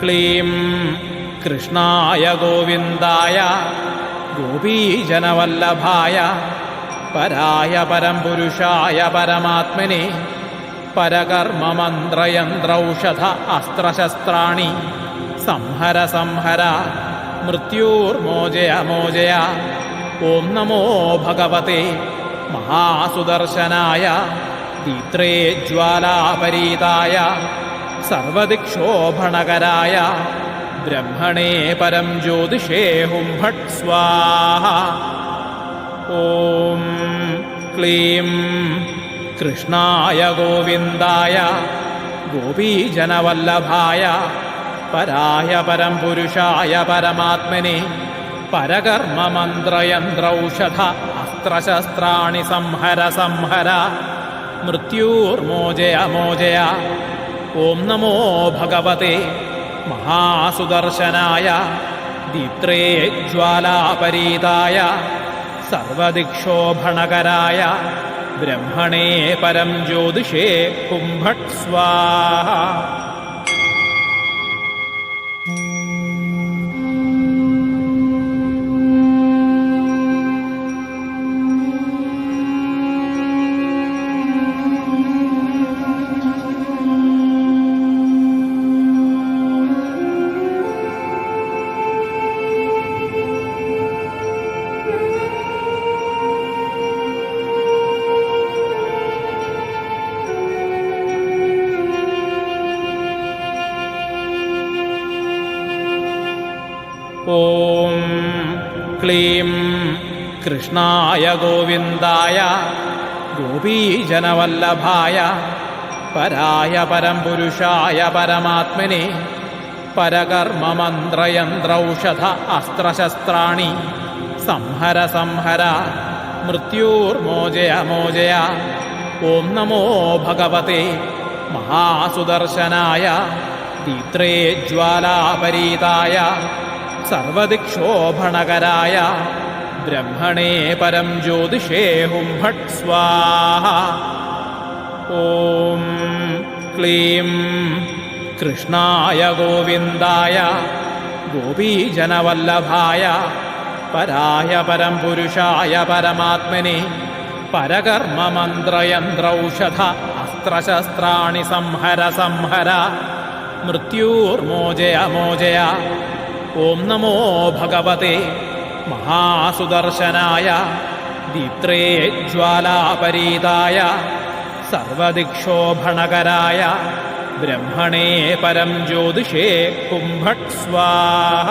ക്ലീം കൃഷ്ണായ ഗോവിന്ദായ ഗോപീജനവല്ലഭായ പരായ പരംപുരുഷായ പരമാത്മനെ പരകർമ്മമന്ത്രയന്ത്രൗഷധ അസ്ത്രശസ്ത്രാണി സംഹര സംഹര മൃത്യൂർമോചയ മോചയ ഓം നമോ ഭഗവത്തെ മഹാസുദർശനായ ദീത്രേ ജ്വാലാപരീതായ സർവദിക്ഷോഭണകരായ ബ്രഹ്മണേ പരം ജ്യോതിഷേ ഹും ഭട്ട് സ്വാഹ. ഓം ക്ലീം കൃഷ്ണായ ഗോവിന്ദായ ഗോപീജനവല്ലഭായ പരായ പരം പുരുഷായ പരമാത്മനെ പരകർമ്മമന്ത്രയന്ത്രൗഷധ അസ്ത്രശസ്ത്രാണി സംഹര സംഹര മൃത്യൂർമോചയ മോചയ ഓം നമോ ഭഗവതേ. മഹാസുദർശനായ ദീത്രേ ജ്വാലാപരീതായ സർവദിക്ഷോഭണകരായ ബ്രഹ്മണേ പരം ജ്യോതിഷേ കുംഭട്ട് ഓം. ക്ലീം. കൃഷ്ണായ ഗോവിന്ദായ ഗോപീജനവല്ലഭായ പരായ പരംപുരുഷായ പരമാത്മനെ പരകർമ്മമന്ത്രയന്ത്രൗഷധ അസ്ത്രശസ്ത്രാണി സംഹര സംഹര മൃത്യൂർമോചയ മോചയ ഓം നമോ ഭഗവത്തെ മഹാസുദർശനായ ദീത്രേ ജ്വാലാപരീതായ സർവദിക്ഷോഭണകരായ ബ്രഹ്മണേ പരം ജ്യോതിഷേ ഹും ഭട്ട് സ്വാഹ. ഓം ക്ലീം കൃഷ്ണായ ഗോവിന്ദായ ഗോപീജനവല്ലഭായ പരായ പരം പുരുഷായ പരമാത്മനെ പരകർമ്മമന്ത്രയന്ത്രൗഷധ അസ്ത്രശസ്ത്രാണി സംഹര സംഹര മൃത്യൂർമോചയ മോചയ ഓം നമോ ഭഗവത്തെ മഹാസുദർശനായ ദീത്രേ ജ്വാലാപരീതായ സർവദിക്ഷോഭണകരായ ബ്രഹ്മണേ പരം ജ്യോതിഷേ സ്വാഹ.